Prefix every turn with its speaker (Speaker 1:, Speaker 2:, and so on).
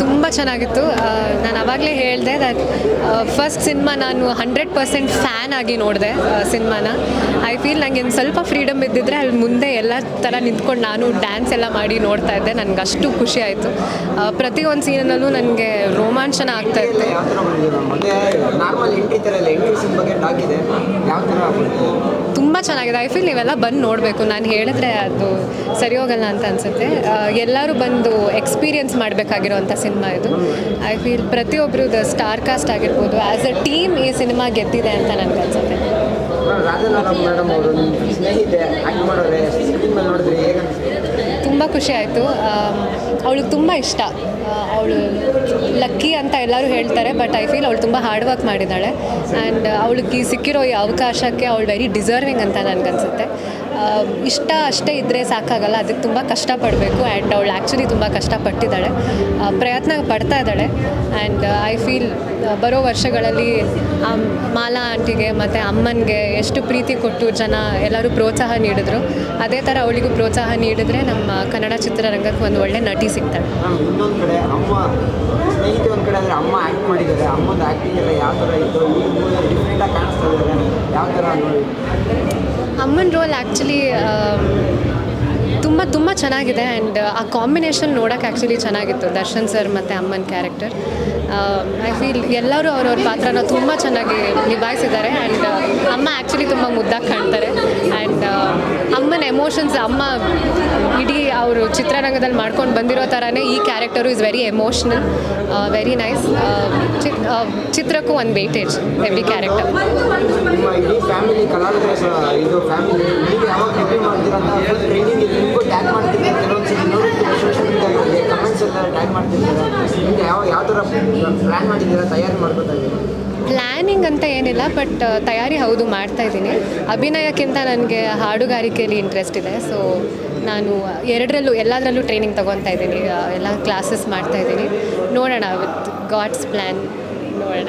Speaker 1: ತುಂಬ ಚೆನ್ನಾಗಿತ್ತು. ನಾನು ಆವಾಗಲೇ ಹೇಳಿದೆ ದಟ್ ಫಸ್ಟ್ ಸಿನಿಮಾ ನಾನು ಹಂಡ್ರೆಡ್ ಪರ್ಸೆಂಟ್ ಫ್ಯಾನ್ ಆಗಿ ನೋಡಿದೆ ಸಿನಿಮಾನ. ಐ ಫೀಲ್ ನನಗೆ ಒಂದು ಸ್ವಲ್ಪ ಫ್ರೀಡಮ್ ಇದ್ದಿದ್ರೆ ಅಲ್ಲಿ ಮುಂದೆ ಎಲ್ಲ ಥರ ನಿಂತ್ಕೊಂಡು ನಾನು ಡ್ಯಾನ್ಸ್ ಎಲ್ಲ ಮಾಡಿ ನೋಡ್ತಾ ಇದ್ದೆ. ನನಗೆ ಅಷ್ಟು ಖುಷಿ ಆಯಿತು. ಪ್ರತಿಯೊಂದು ಸೀನಲ್ಲೂ ನನಗೆ ರೋಮಾಂಚನ ಆಗ್ತಾ ಇತ್ತು
Speaker 2: ಯಾವ ಥರ ಬಂದಿದೆ ಮ್ಯಾಮ್ ಮತ್ತೆ ನಾರ್ಮಲ್ ಎಂಟ್ರಿ ಥರ ಇಲ್ಲ ಎಂಟ್ರಿ ಸೀನ್ ಬಗ್ಗೆ ಟಾಕ್ ಇದೆ ಯಾವ ಥರ ಬಂದಿದೆ
Speaker 1: ತುಂಬ ಚೆನ್ನಾಗಿದೆ. ಐ ಫೀಲ್ ನೀವೆಲ್ಲ ಬಂದು ನೋಡಬೇಕು. ನಾನು ಹೇಳಿದ್ರೆ ಅದು ಸರಿ ಹೋಗಲ್ಲ ಅಂತ ಅನಿಸುತ್ತೆ. ಎಲ್ಲರೂ ಬಂದು ಎಕ್ಸ್ಪೀರಿಯನ್ಸ್ ಮಾಡಬೇಕಾಗಿರೋವಂಥ ಸಿನಿಮಾ ಇದು. ಐ ಫೀಲ್ ಪ್ರತಿಯೊಬ್ಬರದ್ದು ಸ್ಟಾರ್ ಕಾಸ್ಟ್ ಆಗಿರ್ಬೋದು ಆ್ಯಸ್ ಅ ಟೀಮ್ ಈ ಸಿನಿಮಾ ಗೆದ್ದಿದೆ ಅಂತ ನನಗೆ ಅನ್ಸುತ್ತೆ. ತುಂಬ ಖುಷಿ ಆಯಿತು. ಅವಳಿಗೆ ತುಂಬ ಇಷ್ಟ. ಅವಳು ಲಕ್ಕಿ ಅಂತ ಎಲ್ಲರೂ ಹೇಳ್ತಾರೆ ಬಟ್ ಐ ಫೀಲ್ ಅವಳು ತುಂಬ ಹಾರ್ಡ್ ವರ್ಕ್ ಮಾಡಿದ್ದಾಳೆ. ಆ್ಯಂಡ್ ಅವಳಿಗೆ ಸಿಕ್ಕಿರೋ ಈ ಅವಕಾಶಕ್ಕೆ ಅವಳು ವೆರಿ ಡಿಸರ್ವಿಂಗ್ ಅಂತ ನನಗನ್ಸುತ್ತೆ. ಇಷ್ಟ ಅಷ್ಟೇ ಇದ್ದರೆ ಸಾಕಾಗಲ್ಲ, ಅದಕ್ಕೆ ತುಂಬ ಕಷ್ಟಪಡಬೇಕು ಆ್ಯಂಡ್ ಅವಳು ಆ್ಯಕ್ಚುಲಿ ತುಂಬ ಕಷ್ಟಪಟ್ಟಿದ್ದಾಳೆ. ಪ್ರಯತ್ನ ಪಡ್ತಾ ಇದ್ದಾಳೆ ಆ್ಯಂಡ್ ಐ ಫೀಲ್ ಬರೋ ವರ್ಷಗಳಲ್ಲಿ ಮಾಲಾ ಆಂಟಿಗೆ ಮತ್ತು ಅಮ್ಮನಿಗೆ ಎಷ್ಟು ಪ್ರೀತಿ ಕೊಟ್ಟು ಜನ ಎಲ್ಲರೂ ಪ್ರೋತ್ಸಾಹ ನೀಡಿದ್ರು. ಅದೇ ಥರ ಅವಳಿಗೂ ಪ್ರೋತ್ಸಾಹ ನೀಡಿದ್ರೆ ನಮ್ಮ ಕನ್ನಡ ಚಿತ್ರರಂಗಕ್ಕೆ ಒಂದು ಒಳ್ಳೆ ನಟಿ ಸಿಗ್ತಾಳೆ.
Speaker 2: ಯಾವ ಥರ
Speaker 1: ಅಮ್ಮನ ರೋಲ್ ಆ್ಯಕ್ಚುಲಿ ತುಂಬ ತುಂಬ ಚೆನ್ನಾಗಿದೆ ಆ್ಯಂಡ್ ಆ ಕಾಂಬಿನೇಷನ್ ನೋಡೋಕೆ ಆ್ಯಕ್ಚುಲಿ ಚೆನ್ನಾಗಿತ್ತು ದರ್ಶನ್ ಸರ್ ಮತ್ತು ಅಮ್ಮನ ಕ್ಯಾರೆಕ್ಟರ್ ಐ ಫೀಲ್ ಎಲ್ಲರೂ ಅವ್ರವ್ರ ಪಾತ್ರನ ತುಂಬ ಚೆನ್ನಾಗಿ ನಿಭಾಯಿಸಿದ್ದಾರೆ ಆ್ಯಂಡ್ ಅಮ್ಮ ಆ್ಯಕ್ಚುಲಿ ತುಂಬ ಮುದ್ದಾಗಿ ಕಾಣ್ತಾರೆ. ಆ್ಯಂಡ್ ಅಮ್ಮನ ಎಮೋಷನ್ಸ್ ಅಮ್ಮ ಇಡೀ ಅವರು ಚಿತ್ರರಂಗದಲ್ಲಿ ಮಾಡ್ಕೊಂಡು ಬಂದಿರೋ ಥರನೇ ಈ character is very emotional very nice ಚಿತ್ರಕ್ಕೂ ಒಂದು ವೇಟೇಜ್ ಎವ್ರಿ ಕ್ಯಾರೆಕ್ಟರ್
Speaker 2: ಯಾವ ಯಾವ ಥರ ಪ್ಲ್ಯಾನ್ ಮಾಡಿದ್ದೀರಾ, ತಯಾರಿ ಮಾಡ್ಕೊತಾ ಇದ್ದೀರಾ?
Speaker 1: ಪ್ಲ್ಯಾನಿಂಗ್ ಅಂತ ಏನಿಲ್ಲ ಬಟ್ ತಯಾರಿ ಹೌದು ಮಾಡ್ತಾ ಇದ್ದೀನಿ. ಅಭಿನಯಕ್ಕಿಂತ ನನಗೆ ಹಾಡುಗಾರಿಕೆಯಲ್ಲಿ ಇಂಟ್ರೆಸ್ಟ್ ಇದೆ. ಸೊ ನಾನು ಎರಡರಲ್ಲೂ ಎಲ್ಲದರಲ್ಲೂ ಟ್ರೈನಿಂಗ್ ತೊಗೊತಾ ಇದ್ದೀನಿ. ಎಲ್ಲ ಕ್ಲಾಸಸ್ ಮಾಡ್ತಾ ಇದ್ದೀನಿ. ನೋಡೋಣ ವಿತ್ ಗಾಡ್ಸ್ ಪ್ಲ್ಯಾನ್ ನೋಡೋಣ.